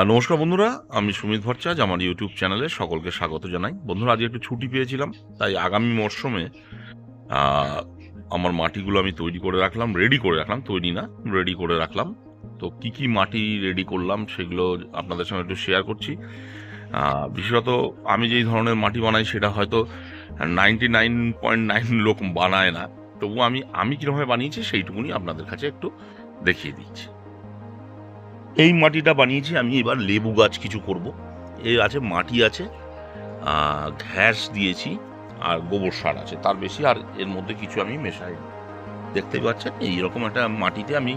নমস্কার বন্ধুরা, আমি সুমিত ভট্টাচার্য, আমার ইউটিউব চ্যানেলে সকলকে স্বাগত জানাই। বন্ধুরা, আজকে একটু ছুটি পেয়েছিলাম, তাই আগামী মরশুমে আমার মাটিগুলো আমি তৈরি করে রাখলাম রেডি করে রাখলাম, তৈরি না রেডি করে রাখলাম। তো কি কি মাটি রেডি করলাম সেগুলো আপনাদের সঙ্গে একটু শেয়ার করছি। বিশেষত আমি যেই ধরনের মাটি বানাই সেটা হয়তো নাইনটি নাইন পয়েন্ট নাইন লোক বানায় না তবু আমি আমি কীরকমভাবে বানিয়েছি সেইটুকুনি আপনাদের কাছে একটু দেখিয়ে দিচ্ছি। এই মাটিটা বানিয়েছি, আমি এবার লেবু গাছ কিছু করব। এর আছে মাটি আছে ঘ্যাস দিয়েছি আর গোবর সার আছে। তার বেশি আর এর মধ্যে কিছু আমি মেশাই দেখতেই পাচ্ছেন, এইরকম একটা মাটিতে আমি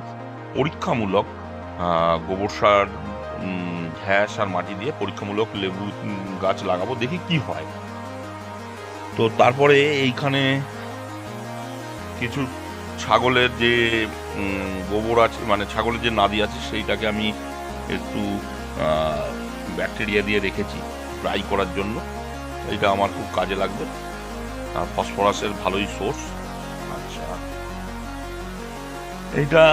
পরীক্ষামূলক গোবর সার ঘ্যাস আর মাটি দিয়ে পরীক্ষামূলক লেবু গাছ লাগাবো, দেখি কি হয়। তো তারপরে এইখানে কিছু ছাগলের যে গোবর আছে মানে ছাগলের যে নাদি আছে, সেইটাকে আমি একটু ব্যাকটেরিয়া দিয়ে রেখেছি ড্রাই করার জন্য। এটা আমার খুব কাজে লাগবে। আর ফসফরাসের ভালোই সোর্স। আচ্ছা। এইটা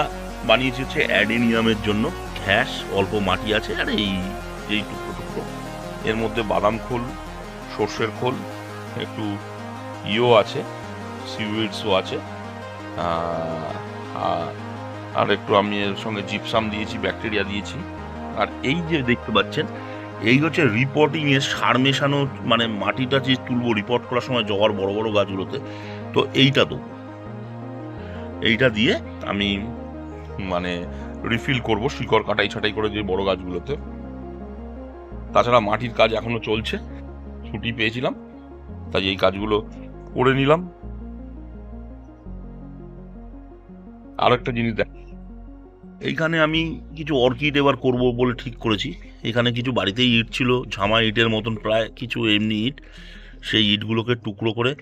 বানিয়েছি হচ্ছে অ্যাডেনিয়ামের জন্য। ঘ্যাস, অল্প মাটি আছে, আর এই এই টুকরো টুকরো। এর মধ্যে বাদাম খোল, সর্ষের খোল, একটু ইও আছে, সিউইডসও আছে। আর- একটু আমি এর সঙ্গে জিপসাম দিয়েছি ব্যাকটেরিয়া দিয়েছি। আর এই যে দেখতে পাচ্ছেন, এই হচ্ছে রিপোর্টিং এর সার মেশানো মানে মাটিটা যে তুলবো রিপোর্ট করার সময় জগার বড় বড় গাছগুলোতে, তো এইটা দেবো। এইটা দিয়ে আমি মানে রিফিল করব, শিকড় কাটাই ছাটাই করে যে বড় গাছগুলোতে। তাছাড়া মাটির কাজ এখনও চলছে, ছুটি পেয়েছিলাম, তাই এই কাজগুলো করে নিলাম। আর একটা জিনিস দেখ। এইখানে আমি কিছু অর্কিড এবার করব বলে ঠিক করেছি। এখানে কিছু বাড়িতেই ইট ছিল, ঝামা ইটের মতন প্রায় কিছু এমনি ইট। সেই ইটগুলোকে টুকরো করে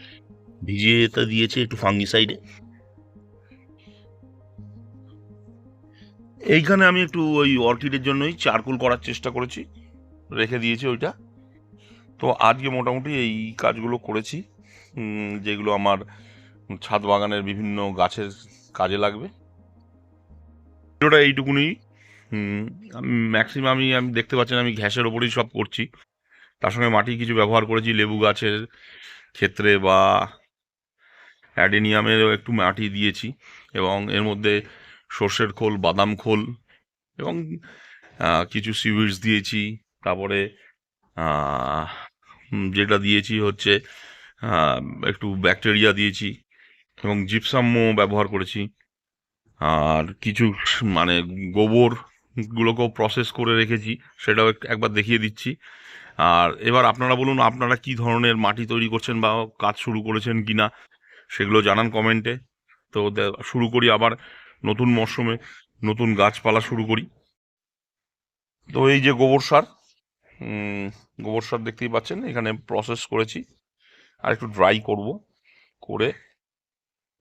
ভিজিয়ে তা দিয়েছি একটু ফাঙ্গিসাইডে। এইখানে আমি একটু ওই অর্কিডের জন্যই চারকোল করার চেষ্টা করেছি। রেখে দিয়েছি ওইটা। তো আজকে মোটামুটি এই কাজগুলো করেছি। যেগুলো আমার ছাদ বাগানের বিভিন্ন গাছের কাজে লাগবে? ভিডিওটা এইটুকুনি। ম্যাক্সিমামই আমি দেখতে পাচ্ছেন আমি ঘ্যাসের ওপরেই সব করছি। তার সঙ্গে মাটি কিছু ব্যবহার করেছি, লেবু গাছের ক্ষেত্রে বা অ্যাডেনিয়ামেরও একটু মাটি দিয়েছি এবং এর মধ্যে সর্ষের খোল, বাদাম খোল এবং কিছু সিউইডস দিয়েছি। তারপরে যেটা দিয়েছি হচ্ছে একটু ব্যাকটেরিয়া দিয়েছি। এবং জিপসামও ব্যবহার করেছি। আর কিছু মানে গোবর গুলোকেও প্রসেস করে রেখেছি, সেটাও এক- একবার দেখিয়ে দিচ্ছি। আর এবার আপনারা বলুন, আপনারা কি ধরনের মাটি তৈরি করছেন বা কাজ শুরু করেছেন কি না সেগুলো জানান কমেন্টে তো শুরু করি আবার নতুন মরশুমে নতুন গাছপালা শুরু করি। তো এই যে গোবর সার গোবর সার দেখতেই পাচ্ছেন, এখানে প্রসেস করেছি। আর একটু ড্রাই করব, করে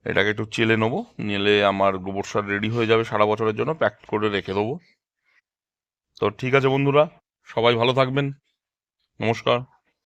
এটাকে একটু চেলে নেব, নিলে আমার গোবর সার রেডি হয়ে যাবে সারা বছরের জন্য প্যাক করে রেখে দেবো। তো ঠিক আছে বন্ধুরা, সবাই ভালো থাকবেন। নমস্কার।